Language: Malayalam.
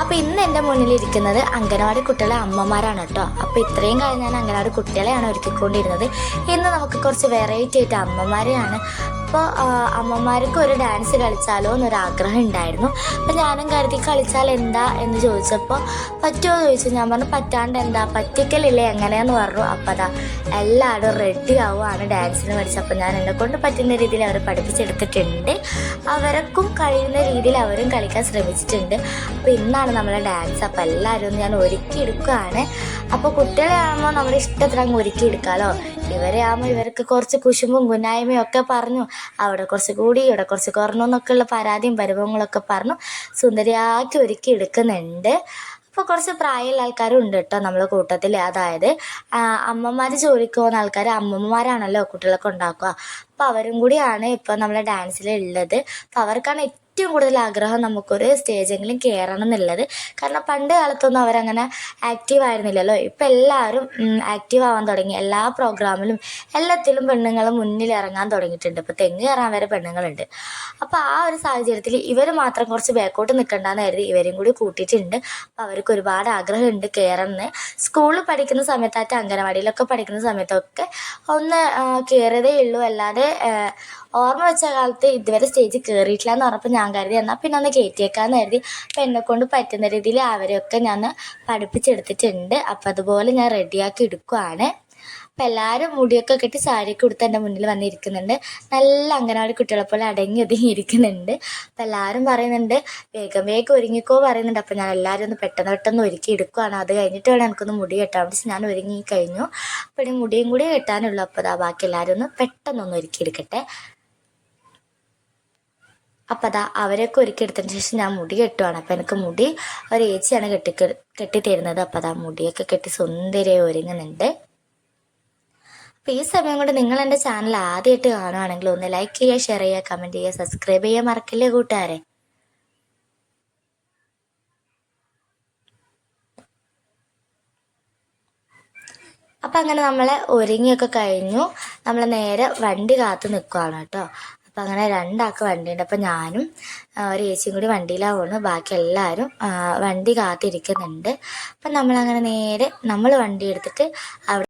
അപ്പോൾ ഇന്ന് എന്റെ മുന്നിൽ ഇരിക്കുന്നത് അംഗനവാടി കുട്ടികളെ അമ്മമാരാണ് കേട്ടോ. അപ്പോൾ ഇത്രയും കാലം ഞാൻ അംഗനവാടി കുട്ടികളെയാണ് ഒരുക്കിക്കൊണ്ടിരുന്നത്. ഇന്ന് നമുക്ക് കുറച്ച് വെറൈറ്റി ആയിട്ട് അമ്മമാരെയാണ് അപ്പോൾ അമ്മമാർക്ക് ഒരു ഡാൻസ് കളിച്ചാലോ എന്നൊരു ആഗ്രഹം ഉണ്ടായിരുന്നു. അപ്പോൾ ഞാനും കരുതി കളിച്ചാൽ എന്താ എന്ന് ചോദിച്ചപ്പോൾ പറ്റുമോ ചോദിച്ചു. ഞാൻ പറഞ്ഞു പറ്റാണ്ട് എന്താ പറ്റിക്കലില്ലേ എങ്ങനെയാന്ന് പറഞ്ഞു. അപ്പോൾ അതാ എല്ലാവരും റെഡി ആവുകയാണ് ഡാൻസിന് പഠിച്ചപ്പോൾ ഞാൻ എന്നെ കൊണ്ട് പറ്റുന്ന രീതിയിൽ അവർ പഠിപ്പിച്ചെടുത്തിട്ടുണ്ട്. അവർക്കും കഴിയുന്ന രീതിയിൽ അവരും കളിക്കാൻ ശ്രമിച്ചിട്ടുണ്ട്. അപ്പോൾ ഇന്നാണ് നമ്മളെ ഡാൻസ് അപ്പോൾ എല്ലാവരും ഞാൻ ഒരുക്കിയെടുക്കുകയാണ് അപ്പോൾ കുട്ടികളെ ആകുമ്പോൾ നമ്മുടെ ഇഷ്ടത്തിന് അങ്ങ് ഒരുക്കിയെടുക്കാമല്ലോ ഇവരെ ആകുമ്പോൾ ഇവർക്ക് കുറച്ച് കുശുമ്പും ഗുനായ്മയും ഒക്കെ പറഞ്ഞു. അവിടെ കുറച്ച് കൂടി ഇവിടെ കുറച്ച് കുറഞ്ഞു എന്നൊക്കെയുള്ള പരാതിയും പരിഭവങ്ങളൊക്കെ പറഞ്ഞു. സുന്ദരിയാക്കി ഒരുക്കി എടുക്കുന്നുണ്ട്. അപ്പോൾ കുറച്ച് പ്രായമുള്ള ആൾക്കാരും ഉണ്ട് കേട്ടോ നമ്മളെ കൂട്ടത്തിൽ അതായത് അമ്മമാർ ജോലിക്ക് പോകുന്ന ആൾക്കാർ അമ്മമാരാണല്ലോ കുട്ടികളൊക്കെ ഉണ്ടാക്കുക. അപ്പോൾ അവരും കൂടിയാണ് ഇപ്പോൾ നമ്മളെ ഡാൻസിൽ ഉള്ളത്. അപ്പോൾ അവർക്കാണ് ഏറ്റവും കൂടുതൽ ആഗ്രഹം നമുക്കൊരു സ്റ്റേജെങ്കിലും കയറണം എന്നുള്ളത്. കാരണം പണ്ട് കാലത്തൊന്നും അവരങ്ങനെ ആക്റ്റീവ് ആയിരുന്നില്ലല്ലോ. ഇപ്പം എല്ലാവരും ആക്റ്റീവ് ആവാൻ തുടങ്ങി. എല്ലാ പ്രോഗ്രാമിലും എല്ലാത്തിലും പെണ്ണുങ്ങൾ മുന്നിൽ ഇറങ്ങാൻ തുടങ്ങിയിട്ടുണ്ട്. ഇപ്പോൾ തെങ്ങ് കയറാൻ വരെ പെണ്ണുങ്ങളുണ്ട്. അപ്പോൾ ആ ഒരു സാഹചര്യത്തിൽ ഇവർ മാത്രം കുറച്ച് ബാക്കോട്ട് നിൽക്കണ്ടെന്ന് കരുതി ഇവരും കൂടി കൂട്ടിയിട്ടുണ്ട്. അപ്പോൾ അവർക്ക് ഒരുപാട് ആഗ്രഹമുണ്ട് കയറണമെന്ന് സ്കൂളിൽ പഠിക്കുന്ന സമയത്തായിട്ട് അംഗനവാടിയിലൊക്കെ പഠിക്കുന്ന സമയത്തൊക്കെ ഒന്ന് കയറിയതേ ഉള്ളൂ. അല്ലാതെ ഓർമ്മ വെച്ച കാലത്ത് ഇതുവരെ സ്റ്റേജിൽ കയറിയിട്ടില്ല എന്ന് പറഞ്ഞപ്പോൾ ഞാൻ കരുതി. എന്നാൽ പിന്നെ ഒന്ന് കയറ്റിയേക്കാന്ന് കരുതി. അപ്പം എന്നെ കൊണ്ട് പറ്റുന്ന രീതിയിൽ അവരെയൊക്കെ ഞാൻ പഠിപ്പിച്ചെടുത്തിട്ടുണ്ട്. അപ്പം അതുപോലെ ഞാൻ റെഡിയാക്കി എടുക്കുവാണ്. അപ്പം എല്ലാവരും മുടിയൊക്കെ കെട്ടി സാരിയൊക്കെ കൊടുത്ത് എന്റെ മുന്നിൽ വന്നിരിക്കുന്നുണ്ട്. നല്ല അംഗനവാടി കുട്ടികളെ പോലെ അടങ്ങി ഒതുങ്ങി ഇരിക്കുന്നുണ്ട്. അപ്പം എല്ലാവരും പറയുന്നുണ്ട് വേഗം വേഗം ഒരുങ്ങിക്കോ പറയുന്നുണ്ട്. അപ്പം ഞാൻ എല്ലാവരും ഒന്ന് പെട്ടെന്ന് പെട്ടെന്ന് ഒരുക്കി എടുക്കുവാണ്. അത് കഴിഞ്ഞിട്ട് വേണം എനിക്കൊന്ന് മുടി കെട്ടാൻ വേണ്ടി ഞാൻ ഒരുങ്ങി കഴിഞ്ഞു. അപ്പം ഇനി മുടിയും കൂടി കെട്ടാനുള്ളൂ. അപ്പോൾ അതാ ബാക്കി എല്ലാവരും ഒന്ന് പെട്ടെന്നൊന്ന് ഒരുക്കി എടുക്കട്ടെ. അപ്പം അതാ അവരൊക്കെ ഒരുക്കി എടുത്തതിന് ശേഷം ഞാൻ മുടി കെട്ടുവാണ്. അപ്പം എനിക്ക് മുടി ഒരു ഏച്ചിയാണ് കെട്ടി കെട്ടി തരുന്നത് അപ്പം അതാ മുടിയൊക്കെ കെട്ടി സുന്ദരിയായി ഒരുങ്ങുന്നുണ്ട്. അപ്പോൾ ഈ സമയം കൊണ്ട് നിങ്ങൾ എന്റെ ചാനൽ ആദ്യമായിട്ട് കാണുകയാണെങ്കിൽ ഒന്ന് ലൈക്ക് ചെയ്യുക ഷെയർ ചെയ്യുക കമന്റ് ചെയ്യുക സബ്സ്ക്രൈബ് ചെയ്യുക മറക്കില്ലേ കൂട്ടുകാരെ? അപ്പം അങ്ങനെ നമ്മളെ ഒരുങ്ങിയൊക്കെ കഴിഞ്ഞു. നമ്മൾ നേരെ വണ്ടി കാത്തു നിൽക്കുകയാണ് കേട്ടോ. അപ്പം അങ്ങനെ രണ്ടാൾക്ക് വണ്ടിയുണ്ട്. അപ്പം ഞാനും ഒരു ഏച്ചിയും കൂടി വണ്ടിയിലാണ് പോകുന്നത് ബാക്കി എല്ലാവരും വണ്ടി കാത്തിരിക്കുന്നുണ്ട്. അപ്പം നമ്മളങ്ങനെ നേരെ നമ്മൾ വണ്ടി എടുത്തിട്ട് അവിടെ